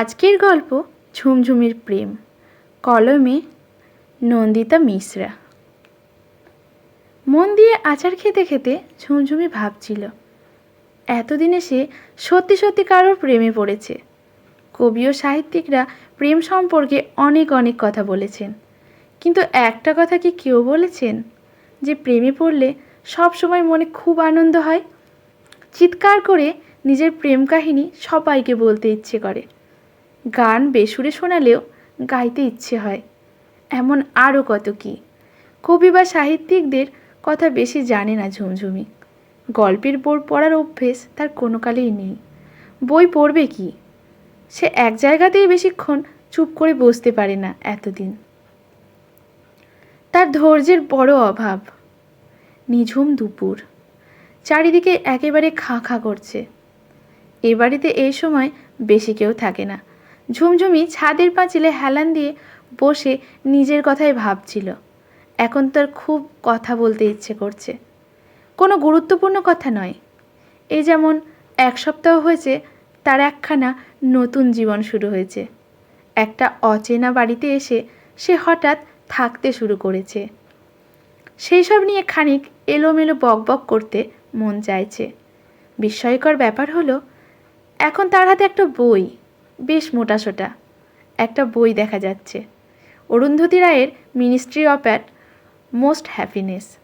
আজকের গল্প ঝুমঝুমির প্রেম। কলমে নন্দিতা মিশ্রা। মন দিয়ে আচার খেতে খেতে ঝুমঝুমি ভাবছিল, এতদিনে সে সত্যি সত্যি কারোর প্রেমে পড়েছে। কবি ও সাহিত্যিকরা প্রেম সম্পর্কে অনেক অনেক কথা বলেছেন। কিন্তু একটা কথা কি কেউ বলেছেন? যে প্রেমে পড়লে সব সময় মনে খুব আনন্দ হয়? চিৎকার করে নিজের প্রেম কাহিনী সবাইকে বলতে ইচ্ছে করে। গান বেসুরে শোনালেও গাইতে ইচ্ছে হয়। এমন আরও কত কি? কবি বা সাহিত্যিকদের কথা বেশি জানে না ঝুমঝুমি। গল্পের বই পড়ার অভ্যেস তার কোনো কালেই নেই। বই পড়বে কি? সে এক জায়গাতেই বেশিক্ষণ চুপ করে বসতে পারে না এতদিন। তার ধৈর্যের বড় অভাব। নিঝুম দুপুর। চারিদিকে একেবারে খাঁ খাঁ করছে। এ বাড়িতে এই সময় বেশি কেউ থাকে না। ঝুমঝুমি ছাদের পাঁচিলে হেলান দিয়ে বসে নিজের কথাই ভাবছিল। এখন তার খুব কথা বলতে ইচ্ছে করছে। কোনো গুরুত্বপূর্ণ কথা নয়। এই যেমন এক সপ্তাহ হয়েছে, তার একখানা নতুন জীবন শুরু হয়েছে। একটা অচেনা বাড়িতে এসে সে হঠাৎ থাকতে শুরু করেছে। সেই সব নিয়ে খানিক এলোমেলো বকবক করতে মন চাইছে। বিস্ময়কর ব্যাপার হলো, এখন তার হাতে একটা বই। বেশ একটা বই দেখা যাচ্ছে। অরুন্ধতী রায়ের ministry of at most happiness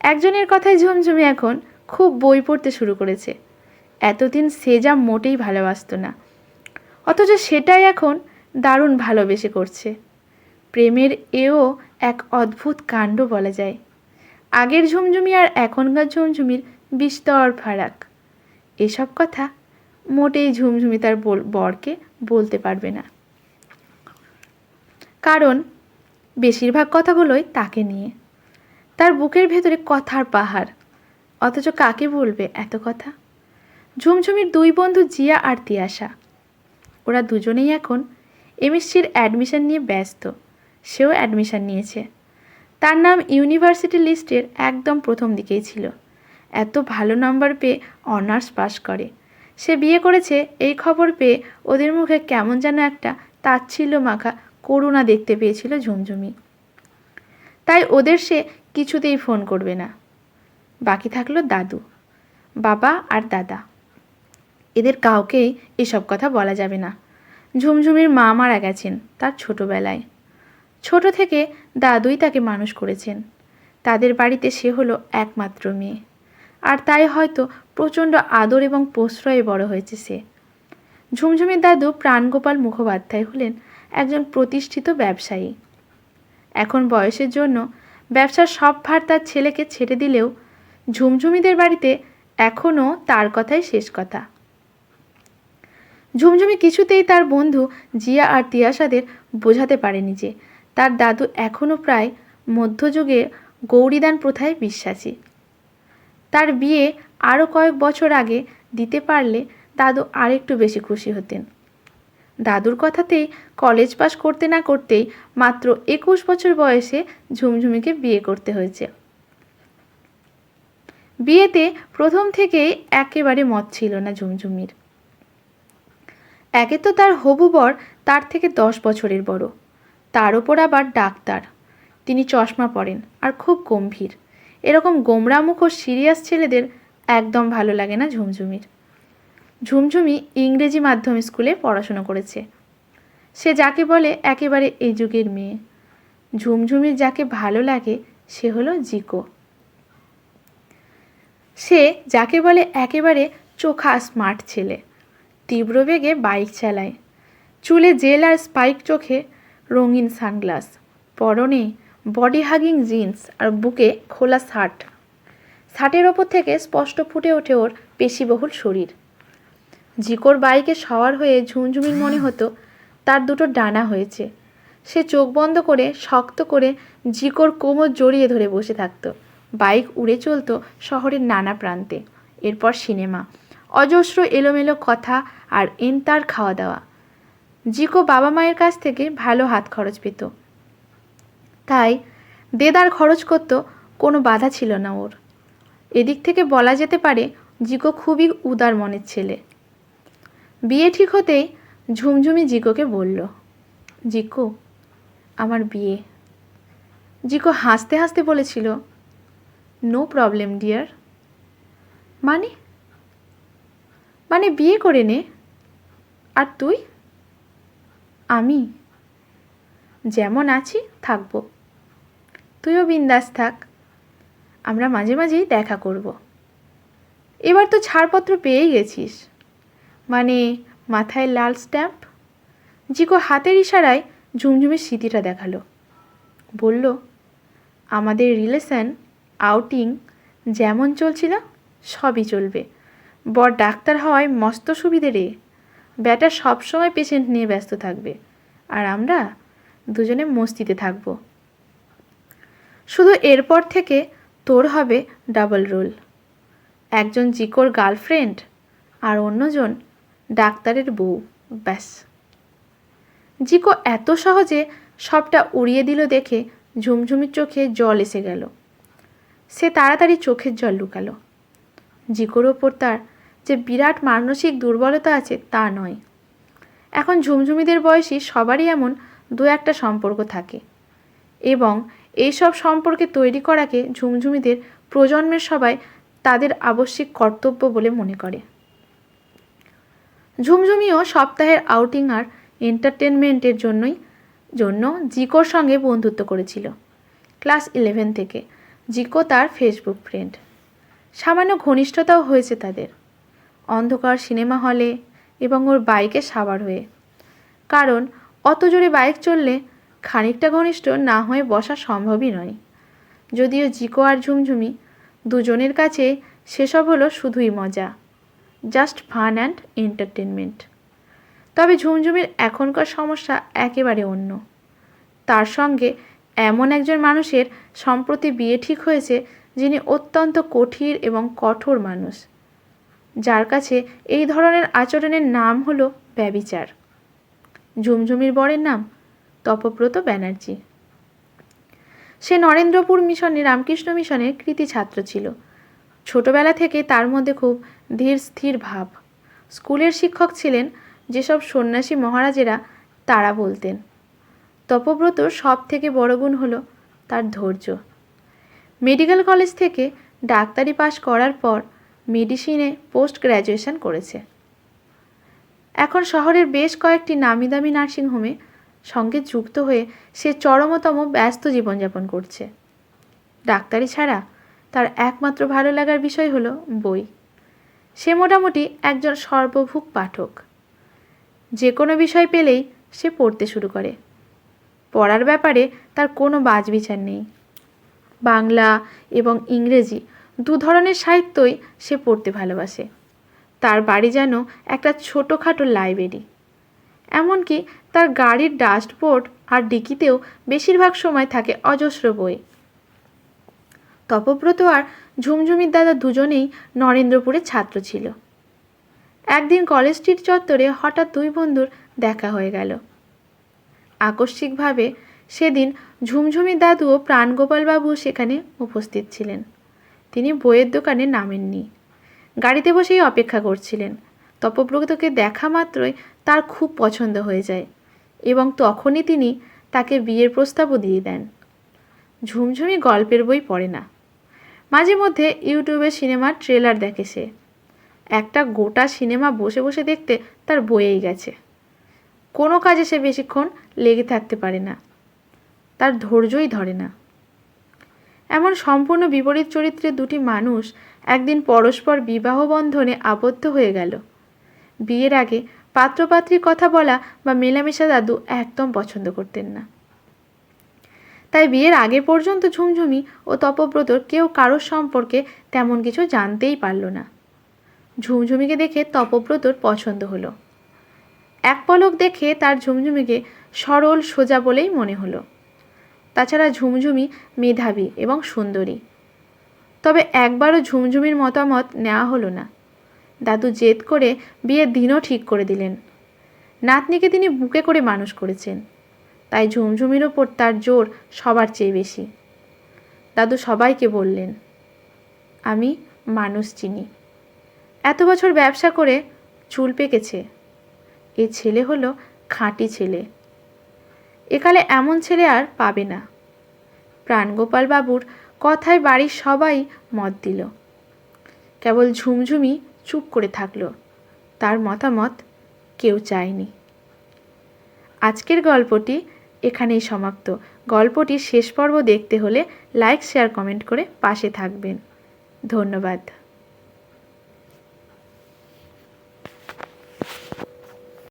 একজনের কথায় ঝুমঝুমি এখন খুব বই পড়তে শুরু করেছে। এতদিন সে যা মোটেই ভালোবাসতো না। অথচ সেটাই এখন দারুণ ভালোবেসে করছে। প্রেমের এও এক অদ্ভুত কাণ্ড বলা যায়। আগের ঝুমঝুমি আর এখনকার ঝুমঝুমির বিস্তর ফারাক। এসব কথা মোটেই ঝুমঝুমি তার বরকে বলতে পারবে না। কারণ বেশিরভাগ কথাগুলোই তাকে নিয়ে। তার বুকের ভেতরে কথার পাহাড়। অথচ কাকে বলবে এত কথা? ঝুমঝুমির দুই বন্ধু জিয়া আর তিয়াশা। ওরা দুজনেই এখন এমএসসির অ্যাডমিশন নিয়ে ব্যস্ত। সেও অ্যাডমিশন নিয়েছে। তার নাম ইউনিভার্সিটি লিস্টের একদম প্রথম দিকেই ছিল। এত ভালো নাম্বার পেয়ে অনার্স পাস করে। সে বিয়ে করেছে, এই খবর পেয়ে ওদের মুখে কেমন যেন একটা তাচ্ছিল্য মাখা করুণা দেখতে পেয়েছিল ঝুমঝুমি। তাই ওদের সে কিছুতেই ফোন করবে না। বাকি থাকল দাদু, বাবা আর দাদা। এদের কাউকেই এসব কথা বলা যাবে না। ঝুমঝুমির মা মারা গেছেন তার ছোটবেলায়। ছোট থেকে দাদুই তাকে মানুষ করেছেন। তাদের বাড়িতে সে হলো একমাত্র মেয়ে। আর তাই হয়তো প্রচণ্ড আদর এবং প্রশ্রয়ে বড় হয়েছে সে। ঝুমঝুমির দাদু প্রাণগোপাল মুখোপাধ্যায় হলেন একজন প্রতিষ্ঠিত ব্যবসায়ী। এখন বয়সের জন্য ব্যবসার সব ভার তার ছেলেকে ছেড়ে দিলেও ঝুমঝুমিদের বাড়িতে এখনও তার কথাই শেষ কথা। ঝুমঝুমি কিছুতেই তার বন্ধু জিয়া আর তিয়াসাদের বোঝাতে পারেনি যে তার দাদু এখনও প্রায় মধ্যযুগে গৌরীদান প্রথায় বিশ্বাসী। তার বিয়ে আরও কয়েক বছর আগে দিতে পারলে দাদু আরেকটু বেশি খুশি হতেন। দাদুর কথাতেই কলেজ পাস করতে না করতেই মাত্র একুশ বছর বয়সে ঝুমঝুমিকে বিয়ে করতে হয়েছে। বিয়েতে প্রথম থেকেই একেবারে মত ছিল না ঝুমঝুমির। একে তো তার হবু বর তার থেকে দশ বছরের বড়। তার ওপর আবার ডাক্তার। তিনি চশমা পরেন আর খুব গম্ভীর। এরকম গোমরামুখ ও সিরিয়াস ছেলেদের একদম ভালো লাগে না ঝুমঝুমির। ঝুমঝুমি ইংরেজি মাধ্যম স্কুলে পড়াশুনো করেছে। সে যাকে বলে একেবারে এই যুগের মেয়ে। ঝুমঝুমির যাকে ভালো লাগে সে হলো জিকো। সে যাকে বলে একেবারে চোখা স্মার্ট ছেলে, তীব্র বেগে বাইক চালায়, চুলে জেল আর স্পাইক চোখে রঙিন সানগ্লাস, পরনে বডি হাগিং জিন্স আর বুকে খোলা শার্ট। শার্টের ওপর থেকে স্পষ্ট ফুটে ওঠে ওর পেশিবহুল শরীর। জিকোর বাইকে সওয়ার হয়ে ঝুমঝুমির মনে হতো, তার দুটো ডানা হয়েছে। সে চোখ বন্ধ করে, শক্ত করে জিকোর কোমর জড়িয়ে ধরে বসে থাকতো। বাইক উড়ে চলতো শহরের নানা প্রান্তে। এরপর সিনেমা। অজস্র এলোমেলো কথা আর এনতার খাওয়া দাওয়া। জিকো বাবা মায়ের কাছ থেকে ভালো হাত খরচ পেত। তাই দেদার খরচ করতো কোনো বাধা ছিল না ওর। এদিক থেকে বলা যেতে পারে জিকো খুবই উদার মনের ছেলে। বিয়ে ঠিক হতেই ঝুমঝুমি জিকোকে বলল, জিকো, আমার বিয়ে। জিকো হাসতে হাসতে বলেছিল, নো প্রবলেম ডিয়ার। মানে? মানে বিয়ে করে নে। আর তুই? আমি। যেমন আছি থাকব। তুইও বিন্দাস থাক। আমরা মাঝে মাঝেই দেখা করব। এবার তো ছাড়পত্র পেয়েই গেছিস। মানে মাথায় লাল স্ট্যাম্প? জিকো হাতের ইশারায় ঝুমঝুমের স্মৃতিটা দেখাল। বলল, আমাদের রিলেশন, আউটিং যেমন চলছিল, সবই চলবে। বর ডাক্তার হওয়ায় মস্ত সুবিধে রে। ব্যাটা সবসময় পেশেন্ট নিয়ে ব্যস্ত থাকবে। আর আমরা দুজনে মস্তিতে থাকব। শুধু এরপর থেকে তোর হবে ডাবল রোল। একজন জিকোর গার্লফ্রেন্ড আর অন্যজন ডাক্তারের বউ, ব্যাস। জিকো এত সহজে সবটা উড়িয়ে দিল দেখে ঝুমঝুমির চোখে জল এসে গেল। সে তাড়াতাড়ি চোখের জল লুকালো। জিকোর ওপর তার যে বিরাট মানসিক দুর্বলতা আছে তা নয়। এখন ঝুমঝুমিদের বয়সী সবারই এমন দু একটা সম্পর্ক থাকে এবং এইসব সম্পর্কে তৈরি করাকে ঝুমঝুমিদের প্রজন্মের সবাই তাদের আবশ্যিক কর্তব্য বলে মনে করে। ঝুমঝুমিও সপ্তাহের আউটিং আর এন্টারটেনমেন্টের জন্যই, জন্য জিকোর সঙ্গে বন্ধুত্ব করেছিল, ক্লাস ইলেভেন থেকে। জিকো তার ফেসবুক ফ্রেন্ড সামান্য ঘনিষ্ঠতাও হয়েছে তাদের। অন্ধকার সিনেমা হলে এবং ওর বাইকে সাবার হয়ে। কারণ অত জোরে বাইক চললে খানিকটা ঘনিষ্ঠ না হয়ে বসা সম্ভবই নয়। যদিও জিকো আর ঝুমঝুমি দুজনের কাছে সেসব হলো শুধুই মজা। জাস্ট ফান অ্যান্ড এন্টারটেনমেন্ট তবে ঝুমঝুমির এখনকার সমস্যা একেবারে অন্য। তার সঙ্গে এমন একজন মানুষের সম্প্রতি বিয়ে ঠিক হয়েছে যিনি অত্যন্ত কঠিন এবং কঠোর মানুষ। যার কাছে এই ধরনের আচরণের নাম হলো ব্যবিচার। ঝুমঝুমির বরের নাম তপব্রত ব্যানার্জি। সে নরেন্দ্রপুর মিশনে, রামকৃষ্ণ মিশনের কৃতি ছাত্র ছিল। ছোটবেলা থেকে তার মধ্যে খুব ধীর, স্থির ভাব। স্কুলের শিক্ষক ছিলেন যেসব সন্ন্যাসী মহারাজেরা তারা বলতেন। তপব্রতর সব থেকে বড় গুণ হলো তার ধৈর্য। মেডিকেল কলেজ থেকে ডাক্তারি পাশ করার পর মেডিসিনে পোস্ট গ্র্যাজুয়েশন করেছে। এখন শহরের বেশ কয়েকটি নামি দামি নার্সিংহোমে সঙ্গে যুক্ত হয়ে সে চরমতম ব্যস্ত জীবনযাপন করছে। ডাক্তারি ছাড়া তার একমাত্র ভালো লাগার বিষয় হলো বই। সে মোটামুটি একজন সর্বভুক পাঠক। যে কোনো বিষয় পেলেই সে পড়তে শুরু করে। পড়ার ব্যাপারে তার কোনো বাজবিচার নেই। বাংলা এবং ইংরেজি দু ধরনের সাহিত্যই সে পড়তে ভালোবাসে। তার বাড়ি যেন একটা ছোটোখাটো লাইব্রেরি। এমনকি তার গাড়ির ডাস্টবোর্ড আর ডিকিতেও বেশিরভাগ সময় থাকে অজস্র বই। তপব্রত আর ঝুমঝুমির দাদা দুজনেই নরেন্দ্রপুরের ছাত্র ছিল। একদিন কলেজ স্ট্রিট চত্বরে হঠাৎ দুই বন্ধুর দেখা হয়ে গেল। আকস্মিকভাবে সেদিন ঝুমঝুমির দাদু ও প্রাণগোপালবাবু সেখানে উপস্থিত ছিলেন। তিনি বইয়ের দোকানে নামেননি। গাড়িতে বসেই অপেক্ষা করছিলেন। তপব্রতকে দেখা মাত্রই তার খুব পছন্দ হয়ে যায় এবং তখনই তিনি তাকে বিয়ের প্রস্তাবও দিয়ে দেন। ঝুমঝুমি গল্পের বই পড়ে না। মাঝে মধ্যে ইউটিউবে সিনেমার ট্রেলার দেখে সে। একটা গোটা সিনেমা বসে বসে দেখতে তার বয়েই গেছে। কোনো কাজে সে বেশিক্ষণ লেগে থাকতে পারে না। তার ধৈর্যই ধরে না। এমন সম্পূর্ণ বিপরীত চরিত্রের দুটি মানুষ একদিন পরস্পর বিবাহ বন্ধনে আবদ্ধ হয়ে গেল। বিয়ের আগে পাত্রপাত্রীর কথা বলা বা মেলামেশা দাদু একদম পছন্দ করতেন না। তাই বিয়ের আগে পর্যন্ত ঝুমঝুমি ও তপব্রতর কেউ কারোর সম্পর্কে তেমন কিছু জানতেই পারল না। ঝুমঝুমিকে দেখে তপব্রতর পছন্দ হলো। এক পলক দেখে তার ঝুমঝুমিকে সরল, সোজা বলেই মনে হলো। তাছাড়া ঝুমঝুমি মেধাবী এবং সুন্দরী। তবে একবারও ঝুমঝুমির মতামত নেওয়া হলো না। দাদু জেদ করে বিয়ের দিনও ঠিক করে দিলেন। নাতনিকে তিনি বুকে করে মানুষ করেছেন। তাই ঝুমঝুমির ওপর তার জোর সবার চেয়ে বেশি। দাদু সবাইকে বললেন, আমি মানুষ চিনি। এত বছর ব্যবসা করে চুল পেকেছে। এ ছেলে হলো খাঁটি ছেলে। একালে এমন ছেলে আর পাবে না। প্রাণগোপাল বাবুর কথায় বাড়ির সবাই মত দিল। কেবল ঝুমঝুমি চুপ করে থাকল। তার মতামত কেউ চায়নি। আজকের গল্পটি এখানেই সমাপ্ত। গল্পটির শেষ পর্ব দেখতে হলে লাইক, শেয়ার, কমেন্ট করে পাশে থাকবেন। ধন্যবাদ।